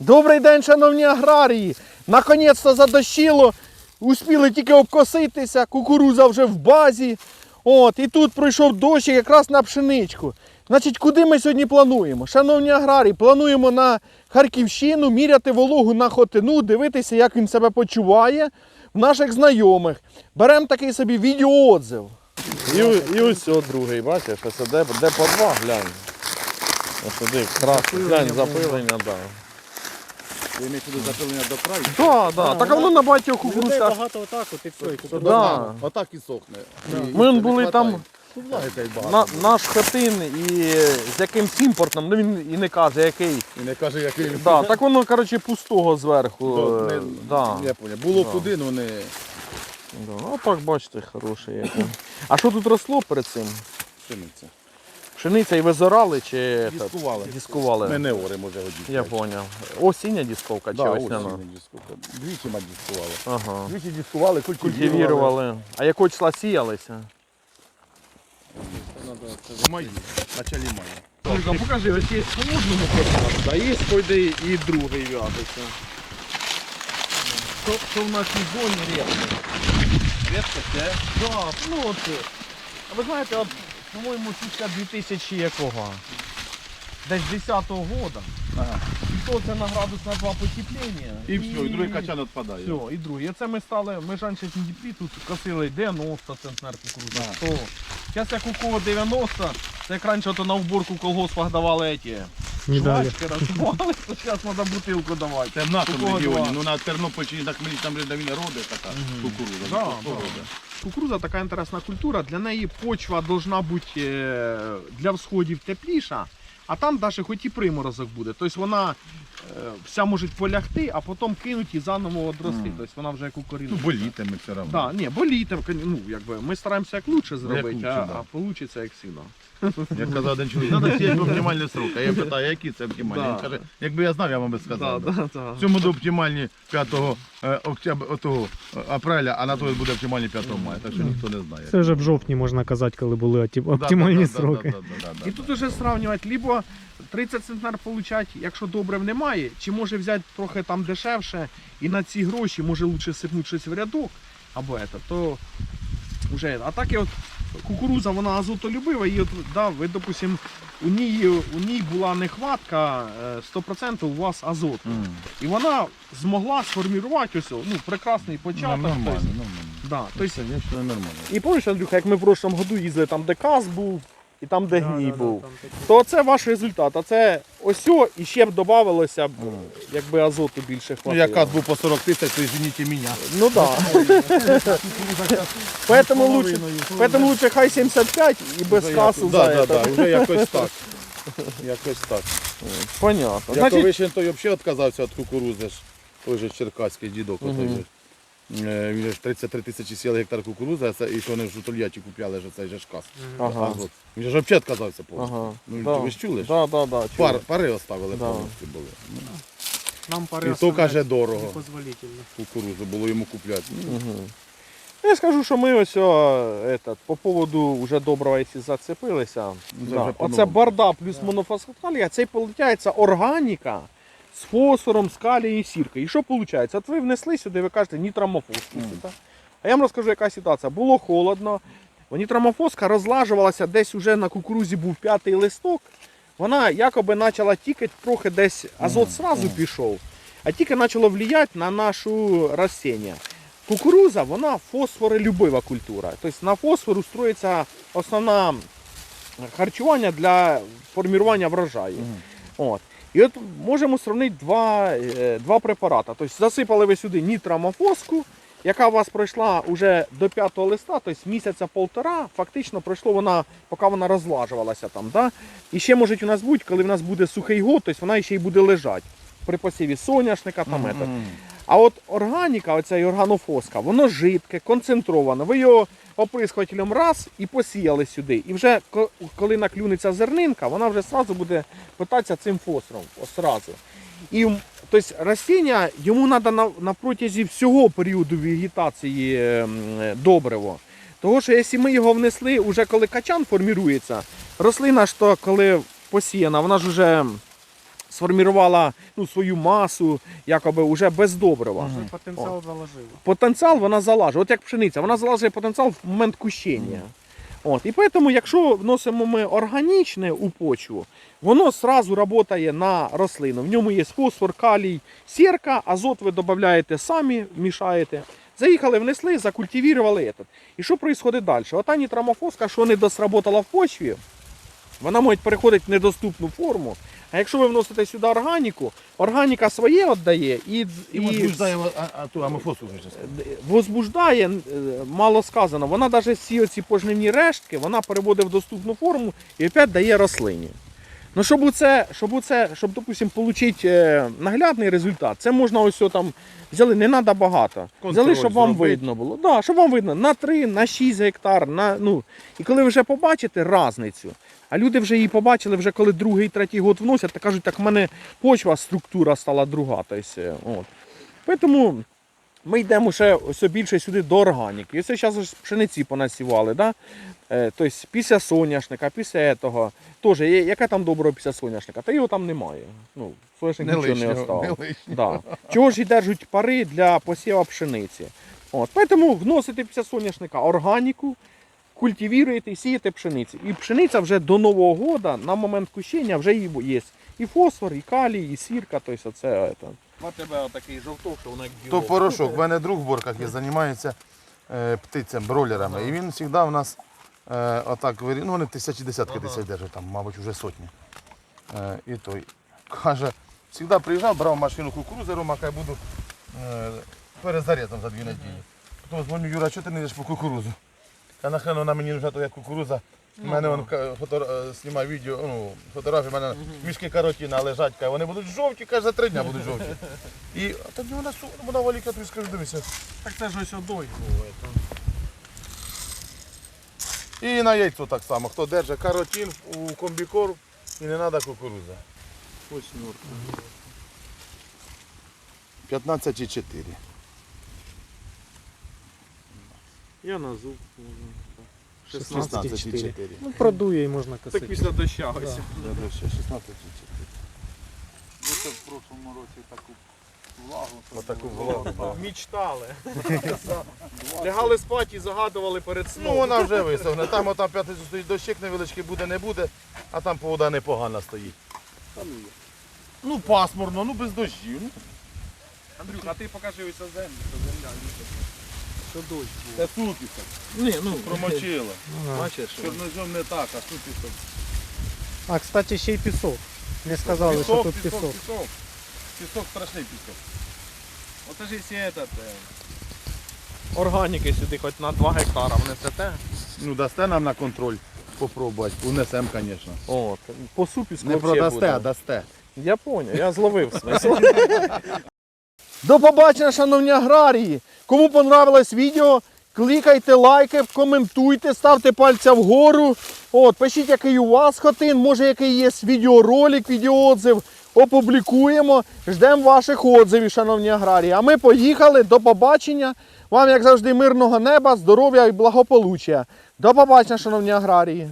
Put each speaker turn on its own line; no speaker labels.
Добрий день, шановні аграрії! Наконець-то задощило, успіли тільки обкоситися, кукуруза вже в базі. От, і тут пройшов дощ якраз на пшеничку. Значить, куди ми сьогодні плануємо? Шановні аграрії, плануємо на Харківщину міряти вологу на хотину, дивитися, як він себе почуває в наших знайомих. Беремо такий собі відеоотзив. І, і ось о, другий, бачиш, ось де, де по два, глянь. Ось сюди, красний, глянь, запилення, так. Да.
Ви маєте туди запилення до краю?
Так, да, так а воно на багатьох
Людей багато отак, от і все. і кукурудза.
Да.
Отак і сохне. І-
Ми були
не
там-
Ну, влаги та й
На, наш хатин і з якимсь імпортом, ну він і не каже, який.
І не каже, який.
Да, так воно, коротше, пустого зверху. Е,
не-
да.
Я поняв. Було
Да.
куди, ну не.
Да. Ну так бачите, хороше яке. А що тут росло перед цим?
Пшениця.
Пшениця і ви зорали чи
Дискували.
дискували?
Ми не ори, може годіти.
Я зрозумів. Осіння дисковка чи
Да,
весняна?
осінь дискували. Двічі ми дискували.
Ага.
Двічі дискували, культивірували.
Культивірували. А якого числа сіялися?
В маї, в началі мая.
Ну, покажи, ось є по одному квадрату, а є пойде і другий в'язиться. Що, що в нашій зоні рідко?
Редко це.
Да, ну от, а ви знаєте, от, по-моєму, січка 2000 якого? Десь 10-го года.
Ага.
І то це на градус на два потепління.
І все, і другий качан відпадає.
Все, і другий. Це ми стали, ми раніше в Дніпрі тут косили 90 центнер кукурудзи, 100. Зараз як у кого 90, це як раніше то на уборку в колгоспах давали ті.
Медалі.
Жвачки розбивали, то зараз треба бутилку давати.
Це в нашому
Такого
регіоні.
два.
Ну на Тернопільщині там де він родить така кукурудза.
Да,
Ну,
да. Кукуруза така інтересна культура, для неї почва должна бути е, для всходів тепліша, а там навіть хоч і приморозок буде. Тобто вона е, вся може полягти, а потім кинуть і заново одрости. Тобто вона вже як укорінена.
Ну, боліти ми все одно.
Да, ні, боліте, ну, якби, ми стараємося як лучше зробити,
лучше,
а,
да.
а вийде як сіно.
Як казав один чоловік, треба сіяти в оптимальні сроки. А я питаю, які це оптимальні? Він каже, якби я знав, я вам би сказав. би.
да, да.
В цьому до оптимальні 5 е, октября, отого, е, апреля, а на той буде оптимальні 5 мая, так що ніхто не знає.
Це вже в жовтні можна казати, коли були оті-
Да, да,
оптимальні
да, да,
сроки.
да, да, да, да,
І тут уже сравнювати, либо 30 центнер получать, якщо добрив немає, чи може взяти трохи там дешевше і на ці гроші може лучше сипнути щось в рядок, або это, то вже. А так і от кукуруза, вона азотолюбива, і от, да, ви, допустим, у ній, у ній була нехватка е, 100% у вас азоту.
Mm.
І вона змогла сформувати ось, ну, прекрасний
Ну,
початок.
Нормально,
тобто,
нормально.
да, тобто,
Це я що нормально.
і пам'ятаєш, Андрюха, як ми в прошлому году їздили, там де каз був, і там, де гній був. То це ваш результат. А це ось о, і ще б додавалося б, якби азоту більше
Ну,
хватило.
я каз був по 40 тисяч, то извините мене.
Ну да. Поэтому лучше, поэтому лучше хай 75 і без
Вже
касу
як-
за
да,
это.
да, да, вже якось так. Якось так.
Понятно. Значить,
Яковишин той взагалі відказався від кукурузи ж. Той же черкаський дідок.
Мгм.
Е, Він ж 33 тисячі сіл гектар кукурузи, а це, і що вони ж у Тольятті купляли ж цей же ж каз.
ага.
Азот. Він же взагалі відказався повністю.
Ага.
Ну,
да.
ви ж чули ж?
Да, да, да,
Пар, пари оставили
Да.
повністю були. Ну,
Нам
І то каже дорого.
Непозволительно.
Кукурузу було йому купляти. Ну,
Угу. Я скажу, що ми ось о, этот, по поводу вже доброго, якщо зацепилися.
Ну, це
Да.
вже
Оце
по-новому.
барда плюс монофосфаталія, це виходить органіка з фосфором, з калієм і сіркою. І що виходить? От ви внесли сюди, ви кажете, нітрамофоску.
Мгм.
А я вам розкажу, яка ситуація. Було холодно, нітрамофоска розлажувалася, десь уже на кукурузі був п'ятий листок. Вона якоби почала тікати, трохи десь азот сразу пішов, а тільки почало влияти на нашу растіння. Кукуруза, вона фосфоролюбива культура. Тобто на фосфор устроїться основне харчування для формування врожаю. От. І от можемо сравнити два, е, два препарати. Тобто засипали ви сюди нітрамофоску, яка у вас пройшла вже до п'ятого листа, тобто місяця полтора, фактично пройшло вона, поки вона розлажувалася там. Да? І ще може у нас бути, коли в нас буде сухий год, тобто вона ще й буде лежати при посіві соняшника там. ето.
Мгм.
А от органіка, оця і органофоска, воно жидке, концентроване. Ви його оприскувателем раз і посіяли сюди. І вже коли наклюнеться зернинка, вона вже сразу буде питатися цим фосфором. Сразу. І тобто, растіння йому треба на, на протязі всього періоду вегетації ем, добриво. Тому що якщо ми його внесли, уже коли качан формірується, рослина то коли посіяна, вона ж вже сформувала ну, свою масу, якоби вже без добрива.
Вже потенціал заложили.
Потенціал вона залажує. От як пшениця, вона залажує потенціал в момент кущення. От, і тому, якщо вносимо ми органічне у почву, воно сразу працює на рослину. В ньому є фосфор, калій, сірка, азот ви додаєте самі, мішаєте. Заїхали, внесли, закультивували. Этот. І що відбувається далі? Ота нітрамофоска, що не досработала в почві, вона може переходити в недоступну форму. А якщо ви вносите сюди органіку, органіка своє віддає і,
І,
і,
возбуждає а, а, ту амофосу
возбуждає, е, мало сказано, вона навіть всі оці пожнивні рештки вона переводить в доступну форму і опять дає рослині. Ну, щоб оце, щоб оце, щоб, допустим, отримати наглядний результат, це можна ось о там взяли, не треба багато.
Контроль
взяли, щоб вам
зробити.
видно було. Да, щоб вам видно на 3, на 6 гектар. На, ну, і коли ви вже побачите різницю, а люди вже її побачили, вже коли другий, третій год вносять, то кажуть, так в мене почва, структура стала друга. Тобто, е, от. Тому ми йдемо ще ось більше сюди до органіки. І це зараз пшениці понасівали. Да? Тобто після соняшника, після того. Теж, яке там добро після соняшника? Та його там немає. Ну, соняшник
Не
нічого не
лишнього,
остав.
не.
Да. Чого ж і держать пари для посіву пшениці? От. Тому вносите після соняшника органіку, культивіруєте і сієте пшениці. І пшениця вже до Нового года, на момент кущення, вже є. І фосфор, і калій, і сірка, тобто це. це. У тебе такий жовток, що воно як
То порошок. У мене друг в борках є, займається е, птицям, бролерами. І він завжди в нас е, отак вирі... ну вони тисячі десятки тисяч держать, там, мабуть, вже сотні. Е, і той каже, завжди приїжджав, брав машину кукурузером, а хай буду е, перед зарезом за дві неділі. Потім дзвоню, Юра, чого ти не йдеш по кукурузу? Та нахрен вона мені нужна твоя кукуруза. У мене он фото е, знімає відео, ну, фотографії, в мене мішки каротіна лежать, каже, вони будуть жовті, каже, за три дні будуть жовті. І тоді вона су- вона валіка, тобі скажу, дивися.
Так це ж ось одой.
І на яйцю так само. Хто держить каротін у комбікор і не треба кукурудза.
Ось норка.
15,4.
Я на зуб
положу.
16,4.
Ну, продує і можна косити.
Так після доща ось.
Да.
16,4.
Це в прошлому році таку влагу.
Отаку влагу.
Мічтали. Лягали спати і загадували перед ну, сном.
Ну вона вже висохне. Там отам п'ятницю стоїть дощик невеличкий, буде, не буде, а там погода непогана стоїть. Там є. Ну пасмурно, ну без дощів.
Андрюк, а ти покажи ось землю, що земля. Що дощ був.
Це супіса.
Ні, ну,
Промочила.
Ага.
Бачиш, що?
Чорнозем не так, а супіса.
А, кстати, ще й пісок. Не сказали, що тут пісок.
пісок. Пісок страшний пісок.
Оце ж якщо этот, е, органіки сюди хоч на 2 гектара внесете.
Ну дасте нам на контроль попробувати. Унесемо, звісно.
От, по супі
Не продасте, а дасте.
Я понял, я зловив смисл. До побачення, шановні аграрії! Кому понравилось відео, клікайте лайки, коментуйте, ставте пальця вгору. От, пишіть, який у вас хотин, може який є відеоролик, відеоотзив. Опублікуємо. Ждемо ваших отзивів, шановні аграрії. А ми поїхали. До побачення. Вам, як завжди, мирного неба, здоров'я і благополуччя. До побачення, шановні аграрії.